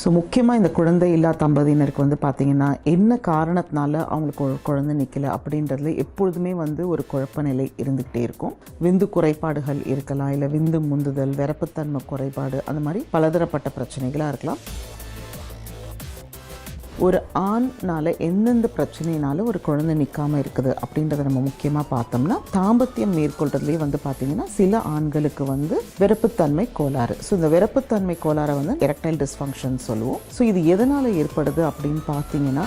So முக்கியமாக இந்த குழந்தை இல்லா தம்பதியினருக்கு வந்து பார்த்திங்கன்னா என்ன காரணத்தினால அவங்களுக்கு ஒரு குழந்தை நிற்கலை அப்படின்றதுல எப்பொழுதுமே வந்து ஒரு குழப்ப நிலை இருந்துக்கிட்டே இருக்கும். விந்து குறைபாடுகள் இருக்கலாம் இல்லை விந்து முந்துதல் விரப்புத்தன்மை குறைபாடு அந்த மாதிரி பலதரப்பட்ட பிரச்சனைகளாக இருக்கலாம். ஒரு ஆண்னால் எந்தெந்த பிரச்சனைனாலும் ஒரு குழந்தை நிற்காம இருக்குது அப்படின்றத நம்ம முக்கியமாக பார்த்தோம்னா தாம்பத்தியம் மேற்கொள்றதுலேயே வந்து பார்த்தீங்கன்னா சில ஆண்களுக்கு வந்து விரப்புத்தன்மை கோளாறு. ஸோ இந்த விரப்புத்தன்மை கோளாறை வந்து எரக்டைல் டிஸ்ஃபங்க்ஷன் சொல்லுவோம். ஸோ இது எதனால் ஏற்படுது அப்படின்னு பார்த்தீங்கன்னா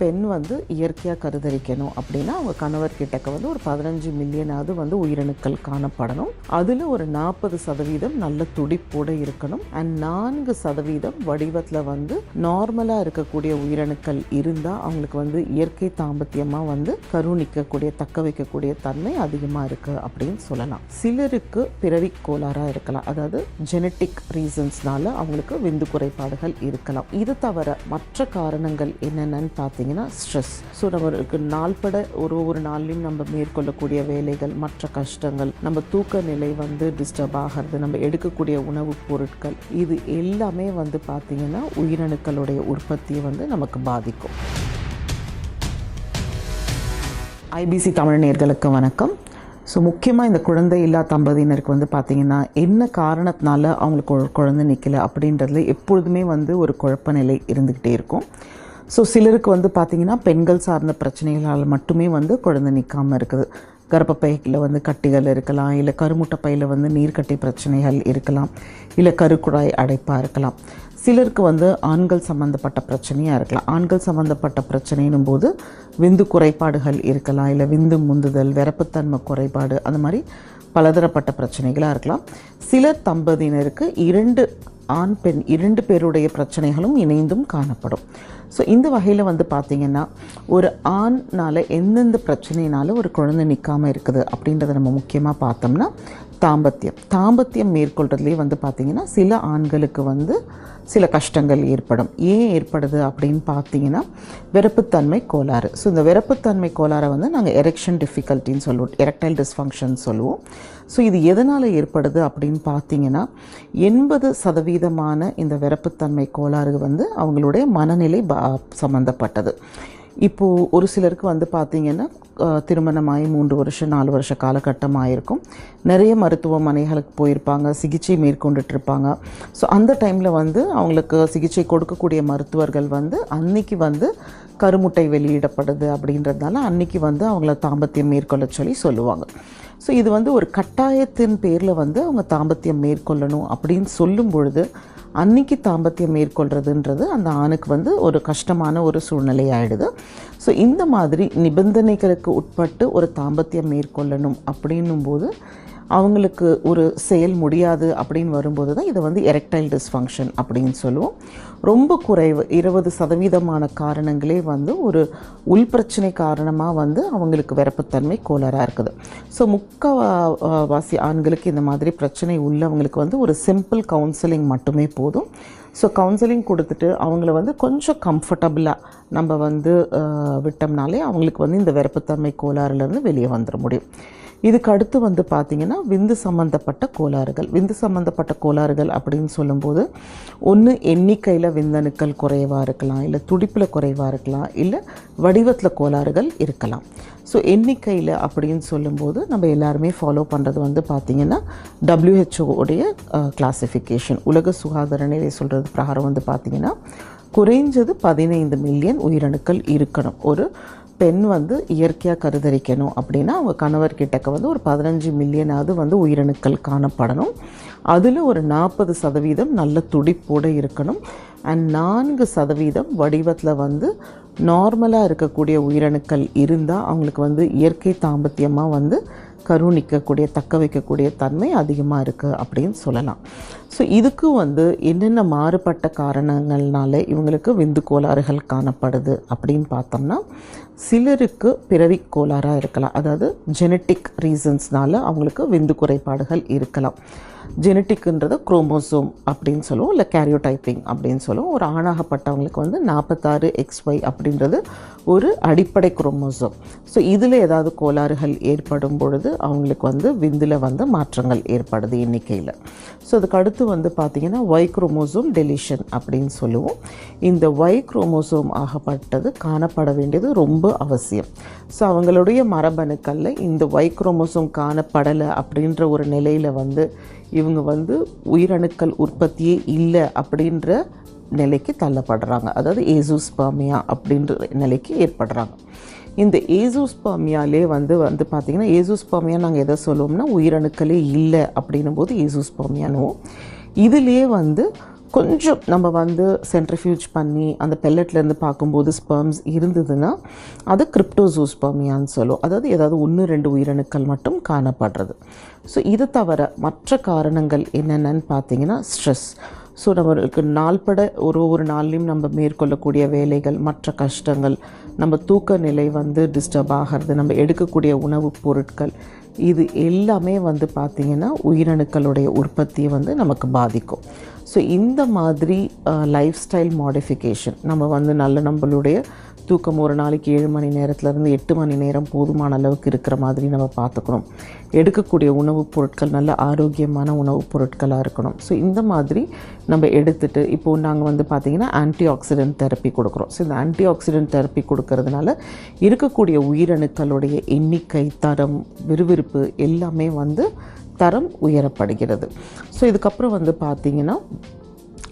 பெண் வந்து இயற்கையாக கருதரிக்கணும் அப்படின்னா அவங்க கணவர் கிட்டக்க வந்து ஒரு பதினஞ்சு மில்லியனாவது வந்து உயிரணுக்கள் காணப்படணும். அதில் ஒரு நாற்பது சதவீதம் நல்ல துடிப்போடு இருக்கணும். அண்ட் நான்கு சதவீதம் வடிவத்தில் வந்து நார்மலாக இருக்கக்கூடிய உயிரணுக்கள் இருந்தால் அவங்களுக்கு வந்து இயற்கை தாம்பத்தியமாக வந்து கருணிக்கக்கூடிய தக்க வைக்கக்கூடிய தன்மை அதிகமாக இருக்குது அப்படின்னு சொல்லலாம். சிலருக்கு பிறவி கோளாறாக இருக்கலாம். அதாவது ஜெனட்டிக் ரீசன்ஸ்னால அவங்களுக்கு விந்து குறைபாடுகள் இருக்கலாம். இது தவிர மற்ற காரணங்கள் என்னென்னு பார்த்தீங்கன்னா ஸ்ட்ரெஸ் ஸோ நம்மளுக்கு நாள்பட ஒரு ஒரு நாள்லையும் நம்ம மேற்கொள்ளக்கூடிய வேலைகள் மற்ற கஷ்டங்கள் நம்ம தூக்க நிலை வந்து டிஸ்டர்ப் ஆகிறது நம்ம எடுக்கக்கூடிய உணவுப் பொருட்கள் இது எல்லாமே வந்து பார்த்திங்கன்னா உயிரணுக்களுடைய உற்பத்தியை வந்து நமக்கு பாதிக்கும். ஐபிசி தமிழ் நேர்களுக்கு வணக்கம். ஸோ முக்கியமாக இந்த குழந்தை இல்லா தம்பதியினருக்கு வந்து பார்த்திங்கன்னா என்ன காரணத்தினால அவங்களுக்கு குழந்தை நிற்கல அப்படின்றதுல எப்பொழுதுமே வந்து ஒரு குழப்ப நிலை இருந்துக்கிட்டே இருக்கும். ஸோ சிலருக்கு வந்து பார்த்திங்கன்னா பெண்கள் சார்ந்த பிரச்சனைகளால் மட்டுமே வந்து குழந்தை நிற்காமல் இருக்குது. கர்ப்பப்பையில் வந்து கட்டிகள் இருக்கலாம் இல்லை கருமுட்டை பையில் வந்து நீர்க்கட்டி பிரச்சனைகள் இருக்கலாம் இல்லை கருக்குழாய் அடைப்பாக இருக்கலாம். சிலருக்கு வந்து ஆண்கள் சம்மந்தப்பட்ட பிரச்சனையாக இருக்கலாம். ஆண்கள் சம்மந்தப்பட்ட பிரச்சனைன்னும் போது விந்து குறைபாடுகள் இருக்கலாம் இல்லை விந்து முந்துதல் விரப்புத்தன்மை குறைபாடு அந்த மாதிரி பலதரப்பட்ட பிரச்சனைகளாக இருக்கலாம். சில தம்பதியினருக்கு இரண்டு ஆண் பெண் இரண்டு பேருடைய பிரச்சனைகளும் இணைந்தும் காணப்படும். ஸோ இந்த வகையில் வந்து பார்த்திங்கன்னா ஒரு ஆண்னால் எந்தெந்த பிரச்சனைனால ஒரு குழந்தை நிற்காமல் இருக்குது அப்படின்றத நம்ம முக்கியமாக பார்த்தோம்னா தாம்பத்தியம். தாம்பத்தியம் மேற்கொள்றதுலேயே வந்து பார்த்திங்கன்னா சில ஆண்களுக்கு வந்து சில கஷ்டங்கள் ஏற்படும். ஏன் ஏற்படுது அப்படின்னு பார்த்தீங்கன்னா வெறுப்புத்தன்மை கோளாறு. ஸோ இந்த வெறுப்புத்தன்மை கோளாறை வந்து நாங்கள் எரெக்ஷன் டிஃபிகல்ட்டின்னு சொல்லுவோம். எரெக்டைல் டிஸ்ஃபங்க்ஷன் சொல்லுவோம். ஸோ இது எதனால் ஏற்படுது அப்படின்னு பார்த்தீங்கன்னா எண்பது சதவீதமான இந்த விரப்புத்தன்மை கோளாறு வந்து அவங்களுடைய மனநிலை பா சம்மந்தப்பட்டது இப்போது ஒரு சிலருக்கு வந்து பார்த்திங்கன்னா திருமணமாகி மூன்று வருஷம் நாலு வருஷ காலகட்டம் ஆயிருக்கும் நிறைய மருத்துவமனைகளுக்கு போயிருப்பாங்க சிகிச்சை மேற்கொண்டுட்ருப்பாங்க. ஸோ அந்த டைமில் வந்து அவங்களுக்கு சிகிச்சை கொடுக்கக்கூடிய மருத்துவர்கள் வந்து அன்னைக்கு வந்து கருமுட்டை வெளியிடப்படுது அப்படின்றதுனால அன்னைக்கு வந்து அவங்கள தாம்பத்தியம் மேற்கொள்ள சொல்லி சொல்லுவாங்க. ஸோ இது வந்து ஒரு கட்டாயத்தின் பேரில் வந்து அவங்க தாம்பத்தியம் மேற்கொள்ளணும் அப்படின்னு சொல்லும் பொழுது அன்னைக்கு தாம்பத்தியம் மேற்கொள்கிறதுன்றது அந்த ஆணுக்கு வந்து ஒரு கஷ்டமான ஒரு சூழ்நிலை ஆகிடுது ஸோ இந்த மாதிரி நிபந்தனைகளுக்கு உட்பட்டு ஒரு தாம்பத்தியம் மேற்கொள்ளணும் அப்படின்னும் போது அவங்களுக்கு ஒரு செயல் முடியாது அப்படின்னு வரும்போது தான் இதை வந்து எரெக்டைல் டிஸ்ஃபங்க்ஷன் அப்படின்னு சொல்லுவோம். ரொம்ப குறைவு இருபது சதவீதமான காரணங்களே வந்து ஒரு உள் பிரச்சனை காரணமாக வந்து அவங்களுக்கு விரப்புத்தன்மை கோளாறாக இருக்குது. ஸோ முக்கால்வாசி ஆண்களுக்கு இந்த மாதிரி பிரச்சனை உள்ளவங்களுக்கு வந்து ஒரு சிம்பிள் கவுன்சிலிங் மட்டுமே போதும். ஸோ கவுன்சிலிங் கொடுத்துட்டு அவங்கள வந்து கொஞ்சம் கம்ஃபர்டபுளாக நம்ம வந்து விட்டோம்னாலே அவங்களுக்கு வந்து இந்த விரப்புத்தன்மை கோளாறுலேருந்து வெளியே வந்துட முடியும். இதுக்கு அடுத்து வந்து பார்த்திங்கன்னா விந்து சம்மந்தப்பட்ட கோளாறுகள். விந்து சம்மந்தப்பட்ட கோளாறுகள் அப்படின்னு சொல்லும்போது ஒன்று எண்ணிக்கையில் விந்தணுக்கள் குறைவாக இருக்கலாம் இல்லை துடிப்பில் குறைவாக இருக்கலாம் இல்லை வடிவத்தில் கோளாறுகள் இருக்கலாம். ஸோ எண்ணிக்கையில் அப்படின்னு சொல்லும்போது நம்ம எல்லாருமே ஃபாலோ பண்ணுறது வந்து பார்த்திங்கன்னா டபிள்யூஹெச்ஓடைய கிளாஸிஃபிகேஷன் உலக சுகாதார நிலை சொல்கிறது பிரகாரம் வந்து பார்த்திங்கன்னா குறைஞ்சது பதினைந்து மில்லியன் உயிரணுக்கள் இருக்கணும். ஒரு பெண் வந்து இயற்கையாக கருதரிக்கணும் அப்படின்னா அவங்க கணவர்கிட்டக்க வந்து ஒரு பதினஞ்சு மில்லியனாவது வந்து உயிரணுக்கள் காணப்படணும். அதில் ஒரு நாற்பது சதவீதம் நல்ல துடிப்போடு இருக்கணும். அண்ட் நான்கு சதவீதம் வடிவத்தில் வந்து நார்மலாக இருக்கக்கூடிய உயிரணுக்கள் இருந்தால் அவங்களுக்கு வந்து இயற்கை தாம்பத்தியமாக வந்து கருணிக்கக்கூடிய தக்க வைக்கக்கூடிய தன்மை அதிகமாக இருக்குது அப்படின்னு சொல்லலாம். ஸோ இதுக்கும் வந்து என்னென்ன மாறுபட்ட காரணங்கள்னால இவங்களுக்கு விந்து கோளாறுகள் காணப்படுது அப்படின்னு பார்த்தோம்னா சிலருக்கு பிறவி கோளாறாக இருக்கலாம். அதாவது ஜெனட்டிக் ரீசன்ஸ்னால அவங்களுக்கு விந்து குறைபாடுகள் இருக்கலாம். ஜெனட்டிக்குன்றது குரோமோசோம் அப்படின்னு சொல்லுவோம் இல்லை கேரியோடைப்பிங் அப்படின்னு சொல்லுவோம். ஒரு ஆணாகப்பட்டவங்களுக்கு வந்து நாற்பத்தாறு எக்ஸ் ஒய் அப்படின்றது ஒரு அடிப்படை குரோமோசோம் ஸோ இதில் ஏதாவது கோளாறுகள் ஏற்படும் பொழுது அவங்களுக்கு வந்து விந்தில் வந்து மாற்றங்கள் ஏற்படுது எண்ணிக்கையில். ஸோ அதுக்கு அடுத்து வந்து பார்த்திங்கன்னா ஒய் குரோமோசோம் டெலிஷன் அப்படின்னு சொல்லுவோம். இந்த ஒய் குரோமோசோம் ஆகப்பட்டது காணப்பட வேண்டியது ரொம்ப அவசியம். ஸோ அவங்களுடைய மரபணுக்களில் இந்த ஒய் குரோமோசோம் காணப்படலை அப்படின்ற ஒரு நிலையில் வந்து இவங்க வந்து உயிரணுக்கள் உற்பத்தியே இல்லை அப்படின்ற நிலைக்கு தள்ளப்படுறாங்க. அதாவது ஏசூஸ்பாமியா அப்படின்ற நிலைக்கு ஏற்படுறாங்க. இந்த ஏசூஸ்பாமியாலே வந்து வந்து பார்த்திங்கன்னா ஏசூஸ்பாமியா நாங்கள் எதை சொல்லுவோம்னா உயிரணுக்களே இல்லை அப்படின்னும் போது ஏசூஸ்பாமியானுவோம் இதுலேயே வந்து கொஞ்சம் நம்ம வந்து சென்ட்ரிஃபியூஜ் பண்ணி அந்த பெல்லட்லேருந்து பார்க்கும்போது ஸ்பெர்ம்ஸ் இருந்ததுன்னா அது கிரிப்டோசூஸ்பர்மியான்னு சொல்லுவோம் அதாவது ஏதாவது ஒன்று ரெண்டு உயிரணுக்கள் மட்டும் காணப்படுறது. ஸோ இது தவிர மற்ற காரணங்கள் என்னென்னு பார்த்தீங்கன்னா ஸ்ட்ரெஸ் ஸோ நம்மளுக்கு நாள்பட ஒரு ஒரு நாள்லையும் நம்ம மேற்கொள்ளக்கூடிய வேலைகள் மற்ற கஷ்டங்கள் நம்ம தூக்க நிலை வந்து டிஸ்டர்ப் ஆகிறது நம்ம எடுக்கக்கூடிய உணவுப் பொருட்கள் இது எல்லாமே வந்து பார்த்திங்கன்னா உயிரணுக்களுடைய உற்பத்தியை வந்து நமக்கு பாதிக்கும். ஸோ இந்த மாதிரி லைஃப் ஸ்டைல் மாடிஃபிகேஷன் நம்ம வந்து நல்ல நம்மளுடைய தூக்கம் ஒரு நாளைக்கு ஏழு மணி நேரத்துலேருந்து எட்டு மணி நேரம் போதுமான அளவுக்கு இருக்கிற மாதிரி நம்ம பார்த்துக்கணும். எடுக்கக்கூடிய உணவுப் பொருட்கள் நல்ல ஆரோக்கியமான உணவுப் பொருட்களாக இருக்கணும். ஸோ இந்த மாதிரி நம்ம எடுத்துகிட்டு இப்போது நாங்கள் வந்து பார்த்திங்கன்னா ஆன்டி ஆக்சிடென்ட் தெரப்பி கொடுக்குறோம். ஸோ இந்த ஆன்டி ஆக்சிடென்ட் தெரப்பி கொடுக்கறதுனால இருக்கக்கூடிய உயிரணுக்களுடைய எண்ணிக்கை தரம் விறுவிறுப்பு எல்லாமே வந்து தரம் உயரப்படுகிறது. ஸோ இதுக்கப்புறம் வந்து பார்த்திங்கன்னா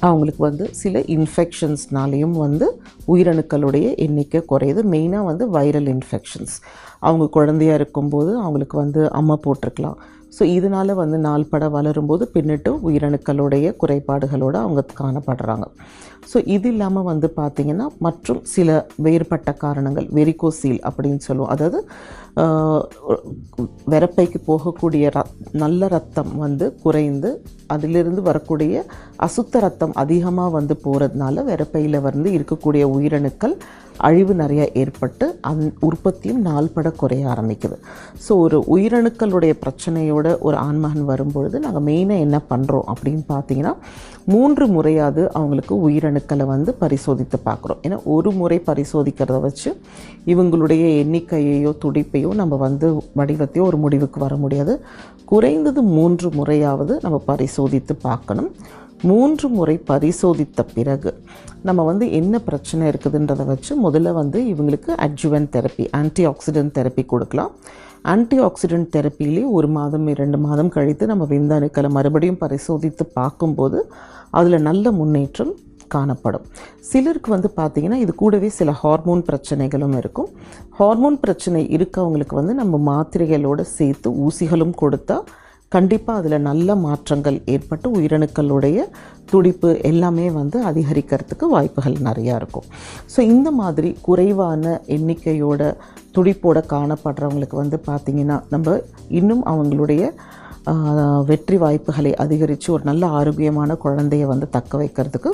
அவங்களுக்கு வந்து சில இன்ஃபெக்ஷன்ஸ்னாலேயும் வந்து உயிரணுக்களுடைய எண்ணிக்கை குறையுது. மெயினாக வந்து வைரல் இன்ஃபெக்ஷன்ஸ் அவங்க குழந்தையாக இருக்கும்போது அவங்களுக்கு வந்து அம்மை போட்டிருக்கலாம். ஸோ இதனால் வந்து நாள்பட வளரும்போது பின்னிட்டு உயிரணுக்களுடைய குறைபாடுகளோடு அவங்க காணப்படுறாங்க. ஸோ இது இல்லாமல் வந்து பார்த்திங்கன்னா மற்றும் சில வேறுபட்ட காரணங்கள் வெரிகோசீல் அப்படின்னு சொல்லுவோம். அதாவது வெறப்பைக்கு போகக்கூடிய ர நல்ல ரத்தம் வந்து குறைந்து அதிலிருந்து வரக்கூடிய அசுத்த ரத்தம் அதிகமாக வந்து போகிறதுனால விரப்பையில் வந்து இருக்கக்கூடிய உயிரணுக்கள் அழிவு நிறைய ஏற்பட்டு அந் உற்பத்தியும் நாள்பட குறைய ஆரம்பிக்குது. ஸோ ஒரு உயிரணுக்களுடைய பிரச்சனையோட ஒரு ஆண்மகன் வரும்பொழுது நாங்கள் மெயினாக என்ன பண்ணுறோம் அப்படின்னு பார்த்தீங்கன்னா மூன்று முறையாவது அவங்களுக்கு உயிரணுக்களை வந்து பரிசோதித்து பார்க்குறோம் ஏன்னா ஒரு முறை பரிசோதிக்கிறத வச்சு இவங்களுடைய எண்ணிக்கையையோ துடிப்பையோ நம்ம வந்து வடிவத்தையோ ஒரு முடிவுக்கு வர முடியாது. குறைந்தது மூன்று முறையாவது நம்ம பரிசோதித்து பார்க்கணும். மூன்று முறை பரிசோதித்த பிறகு நம்ம வந்து என்ன பிரச்சனை இருக்குதுன்றதை வச்சு முதல்ல வந்து இவங்களுக்கு adjuvant therapy anti accident therapy கொடுக்கலாம். ஆன்டி ஆக்சிடென்ட் தெரப்பிலே ஒரு மாதம் இரண்டு மாதம் கழித்து நம்ம விந்தணுக்களை மறுபடியும் பரிசோதித்து பார்க்கும்போது அதில் நல்ல முன்னேற்றம் காணப்படும். சிலருக்கு வந்து பார்த்திங்கன்னா இது கூடவே சில ஹார்மோன் பிரச்சனைகளும் இருக்கும். ஹார்மோன் பிரச்சனை இருக்கவங்களுக்கு வந்து நம்ம மாத்திரைகளோடு சேர்த்து ஊசிகளும் கொடுத்தா கண்டிப்பாக அதில் நல்ல மாற்றங்கள் ஏற்பட்டு உயிரணுக்களுடைய துடிப்பு எல்லாமே வந்து அதிகரிக்கிறதுக்கு வாய்ப்புகள் நிறையா இருக்கும். ஸோ இந்த மாதிரி குறைவான எண்ணிக்கையோட துடிப்போட காணப்படுறவங்களுக்கு வந்து பார்த்திங்கன்னா நம்ம இன்னும் அவங்களுடைய வெற்றி வாய்ப்புகளை அதிகரித்து ஒரு நல்ல ஆரோக்கியமான குழந்தைய வந்து தக்க வைக்கிறதுக்கு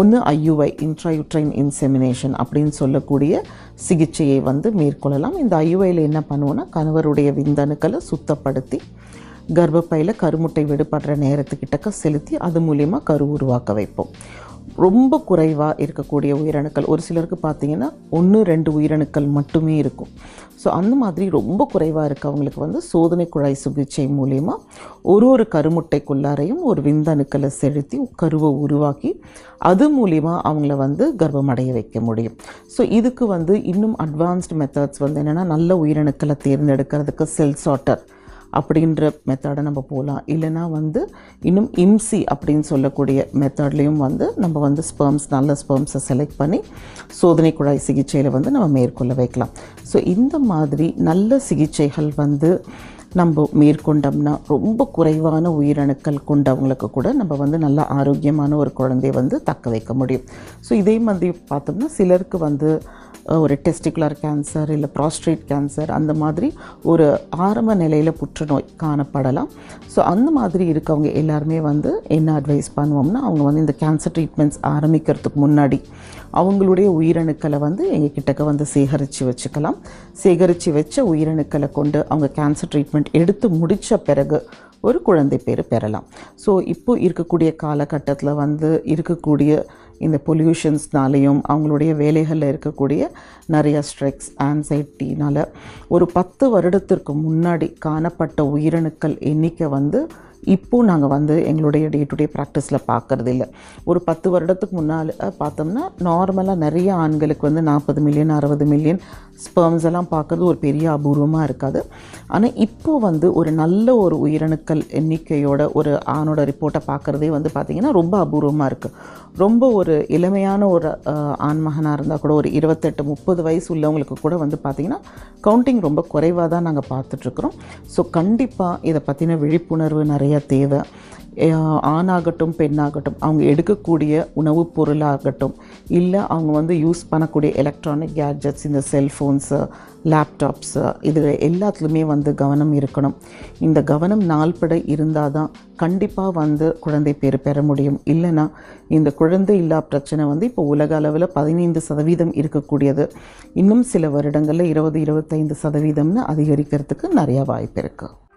ஒன்று ஐயுஐ இன்ட்ராயுட்ரைன் இன்செமினேஷன் அப்படின்னு சொல்லக்கூடிய சிகிச்சையை வந்து மேற்கொள்ளலாம். இந்த ஐயுஐயில் என்ன பண்ணுவோன்னா கணவருடைய விந்தணுக்களை சுத்தப்படுத்தி கர்ப்பப்பையில் கருமுட்டை விடுபடுற நேரத்துக்கிட்டக்க செலுத்தி அது மூலியமாக கரு உருவாக்க வைப்போம். ரொம்ப குறைவாக இருக்கக்கூடிய உயிரணுக்கள் ஒரு சிலருக்கு பார்த்தீங்கன்னா ஒன்று ரெண்டு உயிரணுக்கள் மட்டுமே இருக்கும். ஸோ அந்த மாதிரி ரொம்ப குறைவாக இருக்கவங்களுக்கு வந்து சோதனை குழாய் சிகிச்சை மூலயமா ஒரு ஒரு கருமுட்டைக்குள்ளாரையும் ஒரு விந்தணுக்களை செலுத்தி கருவை உருவாக்கி அது மூலிமா அவங்கள வந்து கர்ப்பமடைய வைக்க முடியும். ஸோ இதுக்கு வந்து இன்னும் அட்வான்ஸ்டு மெத்தட்ஸ் வந்து என்னென்னா நல்ல உயிரணுக்களை தேர்ந்தெடுக்கிறதுக்கு செல் சாட்டர் அப்படின்ற மெத்தடை நம்ம போகலாம் இல்லைனா வந்து இன்னும் இம்சி அப்படின்னு சொல்லக்கூடிய மெத்தட்லேயும் வந்து நம்ம வந்து ஸ்பெர்ம்ஸ் நல்ல ஸ்பெர்ம்ஸை செலக்ட் பண்ணி சோதனை குழாய் சிகிச்சையில் வந்து நம்ம மேற்கொள்ள வைக்கலாம். ஸோ இந்த மாதிரி நல்ல சிகிச்சைகள் வந்து நம்ம மேற்கொண்டோம்னா ரொம்ப குறைவான உயிரணுக்கள் கொண்டவங்களுக்கு கூட நம்ம வந்து நல்ல ஆரோக்கியமான ஒரு குழந்தைய வந்து தக்க வைக்க முடியும். ஸோ இதே மாதிரி பார்த்தோம்னா சிலருக்கு வந்து ஒரு டெஸ்டிகுலர் கேன்சர் இல்லை ப்ராஸ்ட்ரேட் கேன்சர் அந்த மாதிரி ஒரு ஆரம்ப நிலையில் புற்றுநோய் காணப்படலாம். ஸோ அந்த மாதிரி இருக்கவங்க எல்லாருமே வந்து என்ன அட்வைஸ் பண்ணுவோம்னா அவங்க வந்து இந்த கேன்சர் ட்ரீட்மெண்ட்ஸ் ஆரம்பிக்கிறதுக்கு முன்னாடி அவங்களுடைய உயிரணுக்களை வந்து எங்கள் கிட்டக்க வந்து சேகரித்து வச்சுக்கலாம். சேகரித்து வச்ச உயிரணுக்களை கொண்டு அவங்க கேன்சர் ட்ரீட்மெண்ட் எடுத்து முடித்த பிறகு ஒரு குழந்தை பேர் பெறலாம். ஸோ இப்போ இருக்கக்கூடிய காலகட்டத்தில் வந்து இருக்கக்கூடிய இந்த பொல்யூஷன்ஸ்னாலேயும் அவங்களுடைய வேலைகளில் இருக்கக்கூடிய நிறைய ஸ்ட்ரெக்ஸ் ஆன்சைட்டினால் ஒரு பத்து வருடத்திற்கு முன்னாடி காணப்பட்ட உயிரணுக்கள் எண்ணிக்கை வந்து இப்போ நாங்கள் வந்து எங்களுடைய டே டு டே ப்ராக்டிஸில் பார்க்குறது இல்லை ஒரு பத்து வருடத்துக்கு முன்னால் பார்த்தோம்னா நார்மலாக நிறைய ஆண்களுக்கு வந்து நாற்பது மில்லியன் அறுபது மில்லியன் ஸ்பெர்ம்ஸ் எல்லாம் பார்க்குறது ஒரு பெரிய அபூர்வமாக இருக்காது. ஆனால் இப்போ வந்து ஒரு நல்ல ஒரு உயிரணுக்கள் எண்ணிக்கையோட ஒரு ஆணோட ரிப்போர்ட்டை பார்க்குறதே வந்து பார்த்திங்கன்னா ரொம்ப அபூர்வமாக இருக்குது ரொம்ப ஒரு இளமையான ஒரு ஆண்மகனாக இருந்தால் கூட ஒரு இருபத்தெட்டு முப்பது வயசு உள்ளவங்களுக்கு கூட வந்து பார்த்திங்கன்னா கவுண்டிங் ரொம்ப குறைவாக தான் நாங்கள் பார்த்துட்ருக்குறோம் ஸோ கண்டிப்பாக இதை பற்றின விழிப்புணர்வு நிறைய தேவை ஆணாகட்டும் பெண்ணாகட்டும் அவங்க எடுக்கக்கூடிய உணவுப் பொருளாகட்டும் இல்லை அவங்க வந்து யூஸ் பண்ணக்கூடிய எலக்ட்ரானிக் கேட்ஜெட்ஸ் இந்த செல்ஃபோன்ஸு லேப்டாப்ஸு இது எல்லாத்துலேயுமே வந்து கவனம் இருக்கணும். இந்த கவனம் நாள்பட இருந்தால் தான் கண்டிப்பாக வந்து குழந்தை பேர் பெற முடியும். இல்லைன்னா இந்த குழந்தை இல்லா பிரச்சனை வந்து இப்போ உலக அளவில் பதினைந்து சதவீதம் இருக்கக்கூடியது. இன்னும் சில வருடங்களில் இருபது இருபத்தைந்து சதவீதம்னு அதிகரிக்கிறதுக்கு நிறையா வாய்ப்பு இருக்குது